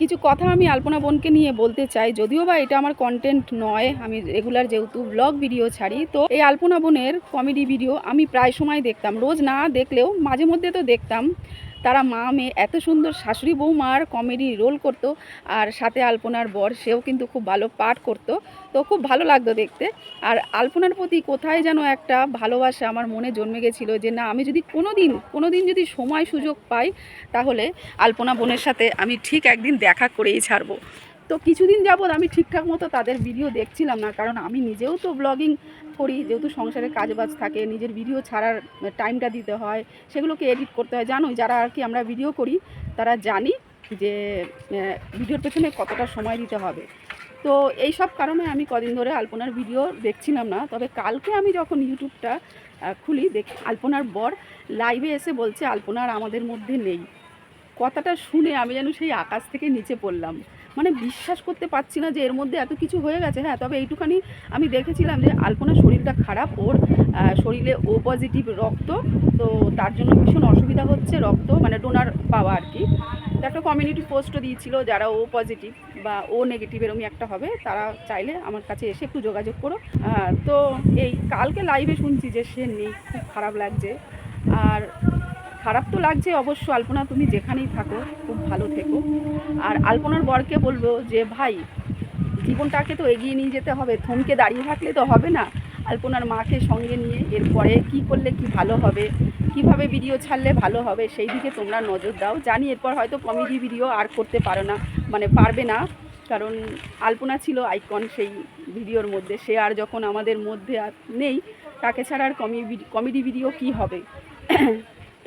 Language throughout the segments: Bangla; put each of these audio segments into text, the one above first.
কিছু কথা আমি আলপনা বোনকে নিয়ে বলতে চাই। যদিও বা এটা আমার কন্টেন্ট নয়, আমি রেগুলার যেহেতু ব্লগ ভিডিও ছাড়ি, তো এই আলপনা বোনের কমেডি ভিডিও আমি প্রায় সময় দেখতাম। রোজ না দেখলেও মাঝে মধ্যে তো দেখতাম। তারা মা, মেয়ে, এত সুন্দর শাশুড়ি বৌমার কমেডি রোল করত আর সাথে আলপনার বর, সেও কিন্তু খুব ভালো পাঠ করত। তো খুব ভালো লাগতো দেখতে। আর আলপনার প্রতি কোথায় যেন একটা ভালোবাসা আমার মনে জন্মে গেছিল যে, না, আমি যদি কোনো দিন কোনো দিন যদি সময় সুযোগ পাই, তাহলে আলপনা বোনের সাথে আমি ঠিক একদিন দেখা করেই ছাড়বো। তো কিছুদিন যাবৎ আমি ঠিকঠাক মতো তাদের ভিডিও দেখছিলাম না, কারণ আমি নিজেও তো ব্লগিং করি, যেহেতু সংসারে কাজবাজ থাকে, নিজের ভিডিও ছাড়ার টাইমটা দিতে হয়, সেগুলোকে এডিট করতে হয়। জানোই, যারা আর কি আমরা ভিডিও করি, তারা জানি যে ভিডিওর পেছনে কতটা সময় দিতে হবে। তো এই সব কারণে আমি কদিন ধরে আলপনার ভিডিও দেখছিলাম না, তবে কালকে আমি যখন ইউটিউবটা খুলি, দেখ, আলপনার বর লাইভে এসে বলছে আলপনার আমাদের মধ্যে নেই। কথাটা শুনে আমি যেন সেই আকাশ থেকে নিচে পড়লাম। মানে বিশ্বাস করতে পারছি না যে এর মধ্যে এত কিছু হয়ে গেছে হ্যাঁ তবে এইটুখানি আমি দেখেছিলাম যে আলপনার শরীরটা খারাপ, ওর শরীরে ও পজিটিভ রক্ত, তো তার জন্য ভীষণ অসুবিধা হচ্ছে রক্ত মানে ডোনার পাওয়া আর কি। একটা কমিউনিটি পোস্টও দিয়েছিল যারা ও পজিটিভ বা ও নেগেটিভ এরকমই একটা হবে, তারা চাইলে আমার কাছে এসে একটু যোগাযোগ করো। তো এই কালকে লাইভে শুনছি যে সে নেই, খুব খারাপ লাগছে। আর খারাপ তো লাগছে অবশ্য, আলপনা তুমি যেখানেই থাকো, খুব ভালো থেকো। আর আলপনার বরকে বলব যে, ভাই, জীবনটাকে তো এগিয়ে নিয়ে যেতে হবে, থমকে দাঁড়িয়ে থাকলে তো হবে না। আলপনার মাকে সঙ্গে নিয়ে এরপরে কি করলে কি ভালো হবে, কীভাবে ভিডিও ছাড়লে ভালো হবে, সেই দিকে তোমরা নজর দাও। জানি এরপর হয়তো কমেডি ভিডিও আর করতে পারো না মানে পারবে না, কারণ আলপনা ছিল আইকন সেই ভিডিওর মধ্যে। সে আর যখন আমাদের মধ্যে নেই, তাকে ছাড়া আর কমেডি ভিডিও কি হবে?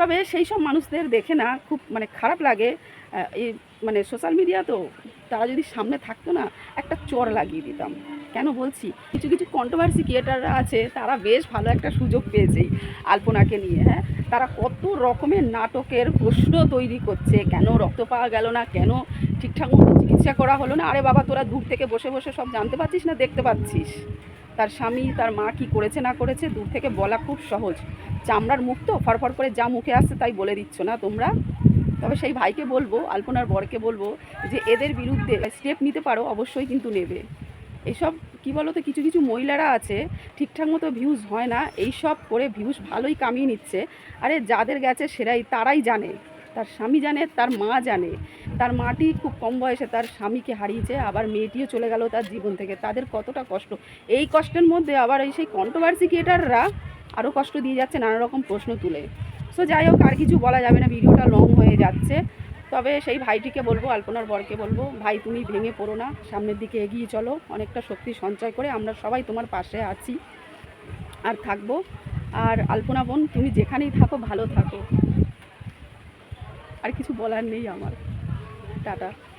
তবে সেই সব মানুষদের দেখে না খুব মানে খারাপ লাগে এই মানে সোশ্যাল মিডিয়া তো তারা যদি সামনে থাকতো না, একটা চর লাগিয়ে দিতাম। কেন বলছি? কিছু কিছু কন্ট্রোভার্সি ক্রিয়েটাররা আছে, তারা বেশ ভালো একটা সুযোগ পেয়েছে আলপনাকে নিয়ে হ্যাঁ? তারা কত রকমের নাটকের প্রশ্ন তৈরি করছে, কেন রক্ত পাওয়া গেল না, কেন ঠিকঠাক মতো চিকিৎসা করা হলো না? আরে বাবা, তোরা দূর থেকে বসে বসে সব জানতে পারছিস না, দেখতে পাচ্ছিস? তার স্বামী, তার মা কি করেছে না করেছে দূর থেকে বলা খুব সহজ। চামড়ার মুখ তো ফরফর করে যা মুখে আসছে তাই বলে দিচ্ছ না তোমরা? তবে সেই ভাইকে বলব, আলপনার বরকে বলব যে এদের বিরুদ্ধে স্টেপ নিতে পারো, অবশ্যই কিন্তু নেবে। এসব কী বলো তো কিছু কিছু মহিলারা আছে, ঠিকঠাক মতো ভিউজ হয় না এই সব করে ভিউজ ভালোই কামিয়ে নিচ্ছে। আরে যাদের গেছে সেরাই, তারাই জানে। তার স্বামী জানে, তার মা জানে। তার মাটি খুব কম বয়সে তার স্বামীকে হারিয়েছে, আবার মেয়েটিও চলে গেল তার জীবন থেকে। তাদের কতটা কষ্ট? এই কষ্টের মধ্যে আবার এই সেই কন্ট্রোভার্সি ক্রিয়েটাররা আরও কষ্ট দিয়ে যাচ্ছে নানা রকম প্রশ্ন তুলে। সো যাই হোক, আর কিছু বলা যাবে না, ভিডিওটা লং হয়ে যাচ্ছে। তবে সেই ভাইটিকে বলব, আলপনার বরকে বলব, ভাই, তুমি ভেঙে পড়ো না, সামনের দিকে এগিয়ে চলো। অনেকটা শক্তি সঞ্চয় করে আমরা সবাই তোমার পাশে আছি আর থাকব। আর আলপনা বোন, তুমি যেখানেই থাকো, ভালো থাকো। আর কিছু বলার নেই আমার। 咋的。